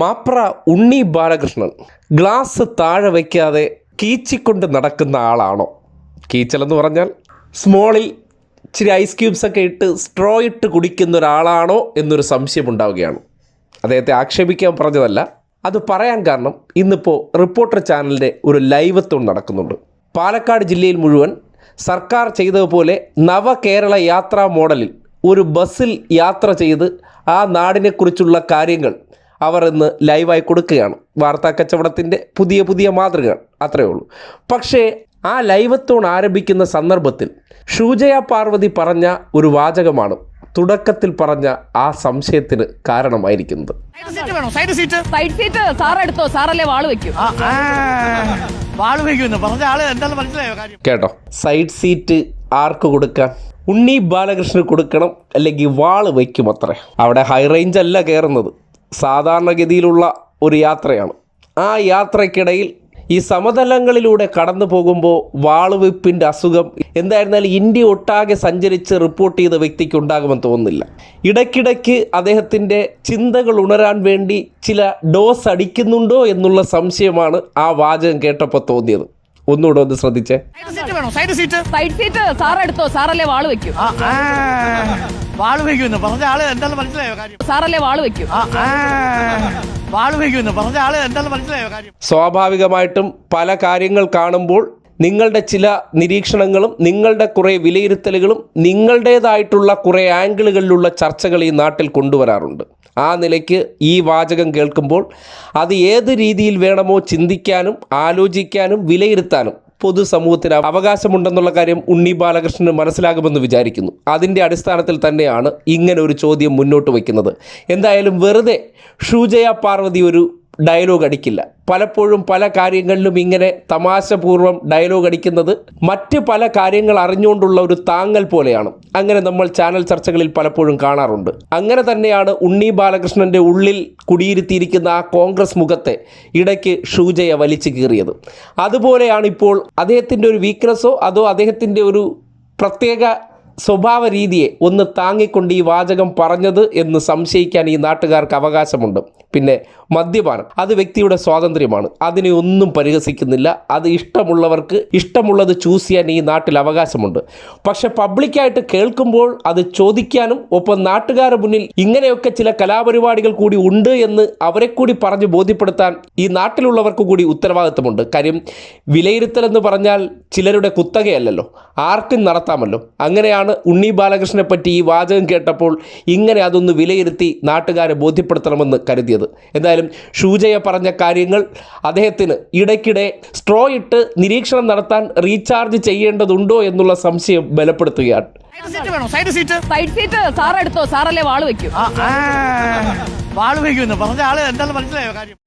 മാപ്ര ഉണ്ണി Balakrishnan. Glass താഴെ വയ്ക്കാതെ കീച്ചിക്കൊണ്ട് നടക്കുന്ന ആളാണോ? കീച്ചലെന്ന് പറഞ്ഞാൽ സ്മോളിൽ ഇച്ചിരി ഐസ് ക്യൂബ്സൊക്കെ ഇട്ട് സ്ട്രോ ഇട്ട് കുടിക്കുന്ന ഒരാളാണോ എന്നൊരു സംശയം ഉണ്ടാവുകയാണ്. അദ്ദേഹത്തെ ആക്ഷേപിക്കാൻ പറഞ്ഞതല്ല അത് പറയാൻ കാരണം ഇന്നിപ്പോൾ റിപ്പോർട്ടർ ചാനലിന്റെ ഒരു ലൈവത്വം നടക്കുന്നുണ്ട്. പാലക്കാട് ജില്ലയിൽ മുഴുവൻ സർക്കാർ ചെയ്തതുപോലെ നവകേരള യാത്രാ മോഡലിൽ ഒരു ബസ്സിൽ യാത്ര ചെയ്ത് ആ നാടിനെക്കുറിച്ചുള്ള കാര്യങ്ങൾ അവർ ഇന്ന് ലൈവായി കൊടുക്കുകയാണ്. വാർത്താ കച്ചവടത്തിന്റെ പുതിയ പുതിയ മാതൃകകൾ അത്രയേ ഉള്ളൂ. പക്ഷേ ആ ലൈവത്തോൺ ആരംഭിക്കുന്ന സന്ദർഭത്തിൽ ഷൂജയ പാർവതി പറഞ്ഞ ഒരു വാചകമാണ് തുടക്കത്തിൽ പറഞ്ഞ ആ സംശയത്തിന് കാരണമായിരിക്കുന്നത്. സൈഡ് സീറ്റ് വേണോ? Side seat side seat sir എടുത്തോ? സാറല്ലേ വാൾ വെക്കും. ആ, ആ. വാൾ വയ്ക്കുമെന്ന് പറഞ്ഞ ആൾ എന്താണെന്ന് മനസ്സിലായോ കേട്ടോ. സൈഡ് സീറ്റ് ആർക്ക് കൊടുക്കാൻ? ഉണ്ണി ബാലകൃഷ്ണന് കൊടുക്കണം അല്ലെങ്കിൽ വാൾ വയ്ക്കും അത്രേ അവിടെ ഹൈ റേഞ്ച് അല്ല കയറുന്നത്. സാധാരണഗതിയിലുള്ള ഒരു യാത്രയാണ്. ആ യാത്രയ്ക്കിടയിൽ ഈ സമതലങ്ങളിലൂടെ കടന്നു പോകുമ്പോൾ വാളുവെപ്പിന്റെ അസുഖം എന്തായിരുന്നാലും ഇന്ത്യ ഒട്ടാകെ സഞ്ചരിച്ച് റിപ്പോർട്ട് ചെയ്ത വ്യക്തിക്ക് ഉണ്ടാകുമെന്ന് തോന്നുന്നില്ല. ഇടയ്ക്കിടയ്ക്ക് അദ്ദേഹത്തിന്റെ ചിന്തകൾ ഉണരാൻ വേണ്ടി ചില ഡോസ് അടിക്കുന്നുണ്ടോ എന്നുള്ള സംശയമാണ് ആ വാചകം കേട്ടപ്പോൾ തോന്നിയത്. ഒന്നുകൂടെ ഒന്ന് ശ്രദ്ധിച്ചേ. Side seat side seat sir എടുത്തോ? സാറല്ലേ വാൾ വെക്കും. വാൾ വെക്കുന്നു പറഞ്ഞ ആൾ എന്താണെന്ന് മനസ്സിലായോ കാര്യം? സാറല്ലേ വാൾ വെക്കും. വാൾ വെക്കുന്നു പറഞ്ഞ ആൾ എന്താണെന്ന് മനസ്സിലായോ കാര്യം? സ്വാഭാവികമായിട്ടും പല കാര്യങ്ങൾ കാണുമ്പോൾ നിങ്ങളുടെ ചില നിരീക്ഷണങ്ങളും നിങ്ങളുടെ കുറെ വിലയിരുത്തലുകളും നിങ്ങളുടേതായിട്ടുള്ള കുറെ ആംഗിളുകളിലുള്ള ചർച്ചകൾ ഈ നാട്ടിൽ കൊണ്ടുവരാറുണ്ട്. ആ നിലയ്ക്ക് ഈ വാചകം കേൾക്കുമ്പോൾ അത് ഏത് രീതിയിൽ വേണമോ ചിന്തിക്കാനും ആലോചിക്കാനും വിലയിരുത്താനും പൊതുസമൂഹത്തിന് അവകാശമുണ്ടെന്നുള്ള കാര്യം ഉണ്ണി ബാലകൃഷ്ണന് മനസ്സിലാകുമെന്ന് വിചാരിക്കുന്നു. അതിന്റെ അടിസ്ഥാനത്തിൽ തന്നെയാണ് ഇങ്ങനെ ഒരു ചോദ്യം മുന്നോട്ട് വയ്ക്കുന്നത്. എന്തായാലും വെറുതെ ഷൂജയ പാർവതി ഒരു ഡയലോഗ് അടിക്കില്ല. പലപ്പോഴും പല കാര്യങ്ങളിലും ഇങ്ങനെ തമാശപൂർവം ഡയലോഗ് അടിക്കുന്നത് മറ്റ് പല കാര്യങ്ങൾ അറിഞ്ഞുകൊണ്ടുള്ള ഒരു താങ്ങൽ പോലെയാണ്. അങ്ങനെ നമ്മൾ ചാനൽ ചർച്ചകളിൽ പലപ്പോഴും കാണാറുണ്ട്. അങ്ങനെ തന്നെയാണ് ഉണ്ണി ബാലകൃഷ്ണന്റെ ഉള്ളിൽ കുടിയിരുത്തിയിരിക്കുന്ന ആ കോൺഗ്രസ് മുഖത്തെ ഇടയ്ക്ക് ഷൂജയ വലിച്ചു കീറിയത്. അതുപോലെയാണ് ഇപ്പോൾ അദ്ദേഹത്തിന്റെ ഒരു വീക്ക്നെസ്സോ അതോ അദ്ദേഹത്തിന്റെ ഒരു പ്രത്യേക സ്വഭാവ രീതിയെ ഒന്ന് താങ്ങിക്കൊണ്ട് ഈ വാചകം പറഞ്ഞത് എന്ന് സംശയിക്കാൻ ഈ നാട്ടുകാർക്ക് അവകാശമുണ്ട്. പിന്നെ മദ്യപാനം അത് വ്യക്തിയുടെ സ്വാതന്ത്ര്യമാണ്. അതിനെ ഒന്നും പരിഹസിക്കുന്നില്ല. അത് ഇഷ്ടമുള്ളവർക്ക് ഇഷ്ടമുള്ളത് ചൂസ് ചെയ്യാൻ ഈ നാട്ടിൽ അവകാശമുണ്ട്. പക്ഷെ പബ്ലിക്കായിട്ട് കേൾക്കുമ്പോൾ അത് ചോദിക്കാനും ഒപ്പം നാട്ടുകാരുടെ മുന്നിൽ ഇങ്ങനെയൊക്കെ ചില കലാപരിപാടികൾ കൂടി ഉണ്ട് എന്ന് അവരെ കൂടി പറഞ്ഞ് ബോധ്യപ്പെടുത്താൻ ഈ നാട്ടിലുള്ളവർക്ക് കൂടി ഉത്തരവാദിത്തമുണ്ട്. കാര്യം വിലയിരുത്തൽ എന്ന് പറഞ്ഞാൽ ചിലരുടെ കുത്തകയല്ലല്ലോ. ആർക്കും നടത്താമല്ലോ. അങ്ങനെയാണ് ഉണ്ണി ബാലകൃഷ്ണനെ പറ്റി ഈ വാചകം കേട്ടപ്പോൾ ഇങ്ങനെ അതൊന്ന് വിലയിരുത്തി നാട്ടുകാരെ ബോധ്യപ്പെടുത്തണമെന്ന് കരുതിയത്. എന്തായാലും ഷൂജയ പറഞ്ഞ കാര്യങ്ങൾ അദ്ദേഹത്തിന് ഇടയ്ക്കിടെ സ്ട്രോ ഇട്ട് നിരീക്ഷണം നടത്താൻ റീചാർജ് ചെയ്യേണ്ടതുണ്ടോ എന്നുള്ള സംശയം ബലപ്പെടുത്തുകയാണ്. Side seat side seat sir എടുത്തോ സാറല്ലേ വാൾ വെക്കും. വാൾ വെക്കുന്നു പറഞ്ഞ ആൾ മനസ്സിലായോ കാര്യം?